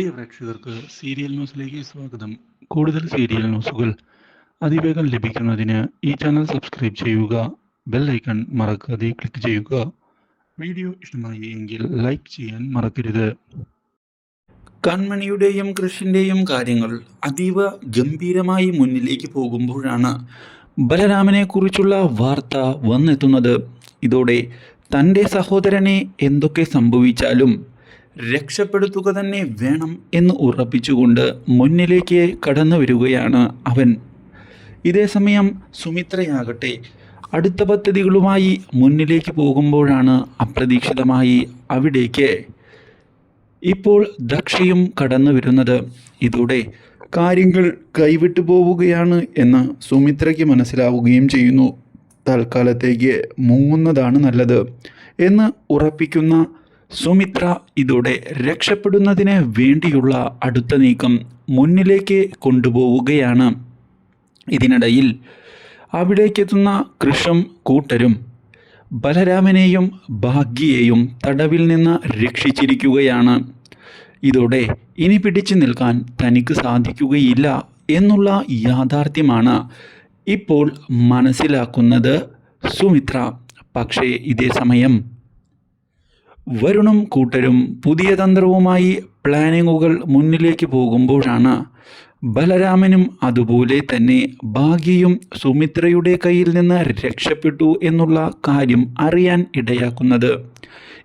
പ്രിയ പ്രേക്ഷകർക്ക് സീരിയൽ ന്യൂസിലേക്ക് സ്വാഗതം. കൂടുതൽ സീരിയൽ ന്യൂസുകൾ അതിവേഗം ലഭിക്കുന്നതിന് ഈ ചാനൽ സബ്സ്ക്രൈബ് ചെയ്യുക ബെൽ ഐക്കൺ മറക്കാതെ ക്ലിക്ക് ചെയ്യുക. വീഡിയോ ഇഷ്ടമായി എങ്കിൽ ലൈക്ക് ചെയ്യാൻ മറക്കരുത്. കൺമണിയുടെയും കൃഷിന്റെയും കാര്യങ്ങൾ അതീവ ഗംഭീരമായി മുന്നിലേക്ക് പോകുമ്പോഴാണ് ബലരാമനെക്കുറിച്ചുള്ള വാർത്ത വന്നെത്തുന്നത്. ഇതോടെ തന്റെ സഹോദരനെ എന്തൊക്കെ സംഭവിച്ചാലും രക്ഷപ്പെടുത്തുക തന്നെ വേണം എന്ന് ഉറപ്പിച്ചുകൊണ്ട് മുന്നിലേക്ക് കടന്നു വരികയാണ് അവൻ. ഇതേസമയം സുമിത്രയാകട്ടെ അടുത്ത പദ്ധതികളുമായി മുന്നിലേക്ക് പോകുമ്പോഴാണ് അപ്രതീക്ഷിതമായി അവിടേക്ക്. ഇപ്പോൾ ദക്ഷയും കടന്നു വരുന്നത് ഇതോടെ കാര്യങ്ങൾ കൈവിട്ടു പോവുകയാണ് എന്ന് സുമിത്രയ്ക്ക് മനസ്സിലാവുകയും ചെയ്യുന്നു. തൽക്കാലത്തേക്ക് മുങ്ങുന്നതാണ് നല്ലത് എന്ന് ഉറപ്പിക്കുന്ന സുമിത്ര ഇതോടെ രക്ഷപ്പെടുന്നതിന് വേണ്ടിയുള്ള അടുത്ത നീക്കം മുന്നിലേക്ക് കൊണ്ടുപോവുകയാണ്. ഇതിനിടയിൽ അവിടേക്കെത്തുന്ന കൃഷും കൂട്ടരും ബലരാമനെയും ഭാഗ്യയെയും തടവിൽ നിന്ന് രക്ഷിച്ചിരിക്കുകയാണ്. ഇതോടെ ഇനി പിടിച്ചു നിൽക്കാൻ തനിക്ക് സാധിക്കുകയില്ല എന്നുള്ള യാഥാർത്ഥ്യമാണ് ഇപ്പോൾ മനസ്സിലാക്കുന്നത് സുമിത്ര. പക്ഷേ ഇതേ സമയം വരുണും കൂട്ടരും പുതിയ തന്ത്രവുമായി പ്ലാനിങ്ങുകൾ മുന്നിലേക്ക് പോകുമ്പോഴാണ് ബലരാമനും അതുപോലെ തന്നെ ഭാഗ്യയും സുമിത്രയുടെ കയ്യിൽ നിന്ന് രക്ഷപ്പെട്ടു എന്നുള്ള കാര്യം അറിയാൻ ഇടയാക്കുന്നത്.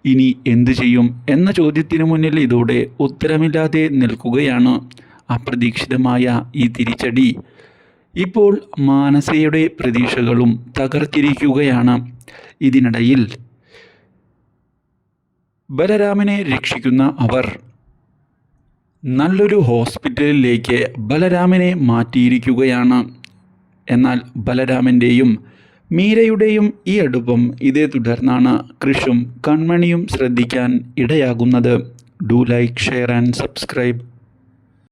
ഇനി എന്തു ചെയ്യും എന്ന ചോദ്യത്തിന് മുന്നിൽ ഇതോടെ ഉത്തരമില്ലാതെ നിൽക്കുകയാണ് അപ്രതീക്ഷിതമായ ഈ തിരിച്ചടി. ഇപ്പോൾ മാനസയുടെ പ്രതീക്ഷകളും തകർത്തിരിക്കുകയാണ്. ഇതിനിടയിൽ ബലരാമനെ രക്ഷിക്കുന്ന അവർ നല്ലൊരു ഹോസ്പിറ്റലിലേക്ക് ബലരാമനെ മാറ്റിയിരിക്കുകയാണ്. എന്നാൽ ബലരാമന്റെയും മീരയുടെയും ഈ അടുപ്പം ഇതേ തുടർന്നാണ് കൃഷും കൺമണിയും ശ്രദ്ധിക്കാൻ ഇടയാകുന്നത്. Do like share and subscribe.